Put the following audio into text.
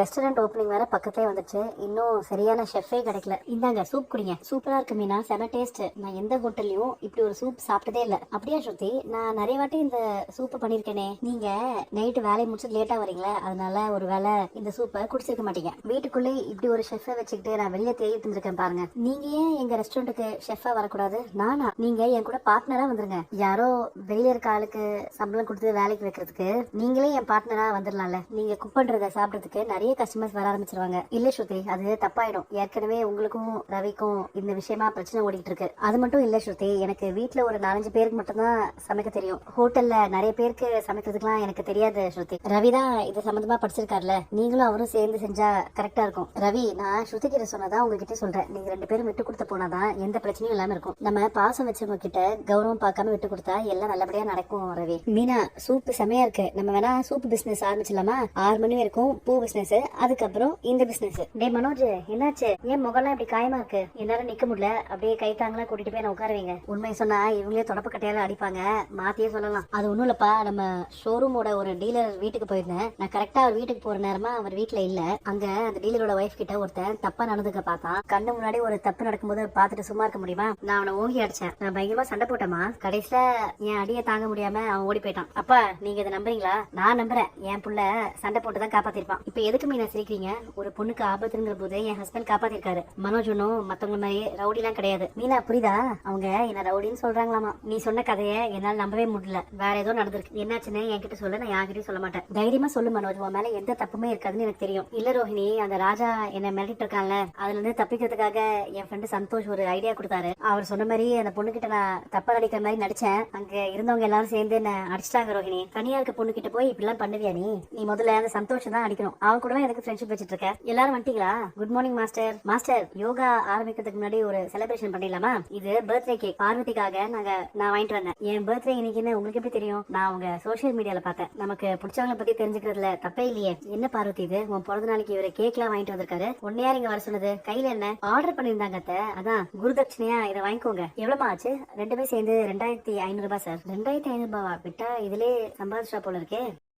Restaurant opening வேற பக்கத்தே வந்துச்சு. இன்னும் சரியான ஷெஃபே கிடைக்கல. இந்தாங்க சூப் குடிங்க. சூப்பரா இருக்கு மீனா செம டேஸ்ட் நான் எந்த ஹோட்டல்லையும் இப்படி ஒரு சூப் சாப்பிட்டதே இல்ல. அப்படியா ஸ்ருதி? நான் நிறைய வாட்டி இந்த சூப்பு பண்ணிருக்கேனே நீங்க நைட்டு வேலையை முடிச்சு லேட்டா வரீங்களா அதனால ஒரு வேளை இந்த சூப்பை குடிச்சிருக்க மாட்டீங்க. வீட்டுக்குள்ளே இப்படி ஒரு ஷெஃபை வச்சுக்கிட்டு நான் வெளியே தேடிட்டு இருந்திருக்கேன் பாருங்க. நீங்க ஏன் எங்க ரெஸ்டாரண்ட்டுக்கு ஷெஃபா வரக்கூடாது? நானா? நீங்க என் கூட பார்ட்னரா வந்துருங்க. யாரோ வெளியில இருக்க ஆளுக்கு சம்பளம் கொடுத்து வேலைக்கு வைக்கிறதுக்கு நீங்களே என் பார்ட்னரா வந்துடலாம்ல நீங்க குக் பண்றத சாப்பிடறதுக்கு நிறைய கஸ்டமர்ஸ் வர ஆரம்பிச்சிருவாங்க. இல்ல ஸ்ருதி அது தப்பாயிடும். ஏற்கனவே உங்களுக்கும் ரவிக்கும் இந்த விஷயமா பிரச்சனை ஓடிட்டு இருக்கு. அது மட்டும் இல்ல ஸ்ருதி எனக்கு வீட்டுல ஒரு நாலஞ்சு பேருக்கு மட்டும்தான் சமைக்க தெரியும். ஹோட்டல்ல நிறைய பேருக்கு சமைக்கிறதுக்குலாம் எனக்கு தெரியாது ஸ்ருதி. ரவி தான் இது சம்பந்தமா படிச்சிருக்காருல. நீங்களும் அவரும் சேர்ந்து செஞ்சா கரெக்டா இருக்கும். ரவி நான் ஸ்ருதி கிட்ட சொன்னதான் உங்ககிட்ட சொல்றேன். நீங்க ரெண்டு பேரும் விட்டு கொடுத்து போனாதான் எந்த பிரச்சனையும் இல்லாம இருக்கும். நம்ம பாசம் வச்சவங்க கிட்ட கௌரவம் பார்க்காம விட்டு கொடுத்தா எல்லாம் நல்லபடியா நடக்கும் ரவி. மீனா சூப் செமையா இருக்கு. நம்ம வேணா சூப் பிசினஸ் ஆரம்பிச்சிடலாமா? ஆறு மணி வரைக்கும் பூ பிசினஸ் அதுக்கப்புறம் இந்த பிசினஸ் டே மனோஜ் என்னாச்சு? ஏன் முகம்லாம் இப்படி காயமா இருக்கு? என்னால நிக்க முடியல. அப்படியே கை தாங்களா கூட்டிட்டு போய் நான் உட்கார வைங்க உண்மை சொன்னா இவங்களே தொடப்பு கட்டையால அடிப்பாங்க. மாத்தியே சொல்லலாம். அது ஒண்ணும் இல்லப்பா. நம்ம ஷோரூமோட ஒரு டீலர் வீட்டுக்கு போயிருந்தேன். நான் கரெக்டா அவர் வீட்டுக்கு போற நேரமா அவர் வீட்டுல இல்ல. அங்க அந்த டீலரோட ஒய்ஃப் கிட்ட ஒருத்தன் தப்பா நடந்துக்க பார்த்தான். கண்ணு முன்னாடி ஒரு தப்பு நடக்கும்போது பார்த்துட்டு சும்மா இருக்க முடியுமா? நான் அவனை ஓங்கி அடிச்சேன். நான் பயங்கரமா சண்டை போட்டேமா கடைசியில என் அடியை தாங்க முடியாம அவன் ஓடி போயிட்டான். அப்பா நீங்க இதை நம்புறீங்களா? நான் நம்புறேன். என் புள்ள சண்டை போட்டு தான் காப்பாத்திருப்பான். இப்ப எதுக்கு மீனா சிரிக்கிறீங்க? ஒரு பொண்ணுக்கு ஆபத்துங்கிற போது என் ஹஸ்பண்ட் காப்பாத்திருக்காரு. மனோஜ் ஒன்னும் மத்தவங்க மாதிரி ரவுடி எல்லாம் கிடையாது. மீனா புரியுதா? அவங்க என்ன ரவுடின்னு சொல்றாங்களாமா? நீ சொன்ன கதையை என்னால நம்பவே முடியல. வேற ஏதோ நடந்திருக்கு. என்னாச்சுன்னு என்கிட்ட சொல்ல நான் யார்கிட்டயும் சொல்ல மாட்டேன். தைரியமா சொல்லு மனோஜ் உன் மேல எந்த தப்புமே இருக்காதுன்னு எனக்கு தெரியும். இல்ல ரோஹிணி அந்த ராஜா என்ன மிரட்டிட்டு இருக்காங்கல்ல அதுல இருந்து தப்பிக்கிறதுக்காக என் ஃப்ரெண்டு சந்தோஷ் ஒரு ஐடியா கொடுத்தாரு. அவர் சொன்ன மாதிரி அந்த பொண்ணு கிட்ட நான் தப்பா நடிக்கிற மாதிரி நடிச்சேன். அங்க இருந்தவங்க எல்லாரும் சேர்ந்து என்ன அடிச்சிட்டாங்க ரோஹிணி. தனியா இருக்க பொண்ணு கிட்ட போய் இப்படிலாம் பண்ணுவியா நீ? நீ முதல்ல அந்த சந்தோஷம் தான் அடிக்கணும். அவன் கூட எதுக்கு ஃப்ரெண்ட்ஷிப் வச்சுட்டு இருக்க எல்லாரும் வந்துட்டீங்களா? Good morning master master yoga ஆரம்பிக்கிறதுக்கு முன்னாடி ஒரு செலிப்ரேஷன் பண்ணிடலாமா? இது பர்த்டே கேக் பார்வதிக்காக நாங்க நான் வாங்கிட்டு வந்தேன். என் பர்த்டே இன்னைக்குன்னு உங்களுக்கு எப்படி தெரியும்? நான் உங்க சோஷியல் மீடியால பார்த்தேன். நமக்கு பிடிச்சவங்கள பத்தி தெரிஞ்சுக்கிறதுல தப்பே இல்லையே. என்ன பார்வதி இது? உன் பிறந்த நாளைக்கு இவரு கேக்லாம் வாங்கிட்டு வந்திருக்காரு. உன்னையா இங்க வர சொன்னது? கையில என்ன? ஆர்டர் பண்ணிருந்தாங்க அதான் குருதட்சணையா இதை வாங்கிக்கோங்க. எவ்வளவு ஆச்சு? ரெண்டு சேர்ந்து ரெண்டாயிரத்தி ஐநூறு ரூபாய் சார் ரெண்டாயிரத்தி ஐநூறு ரூபாவா? விட்டா இதுலயே சம்பாதிச்சா போல இருக்கே.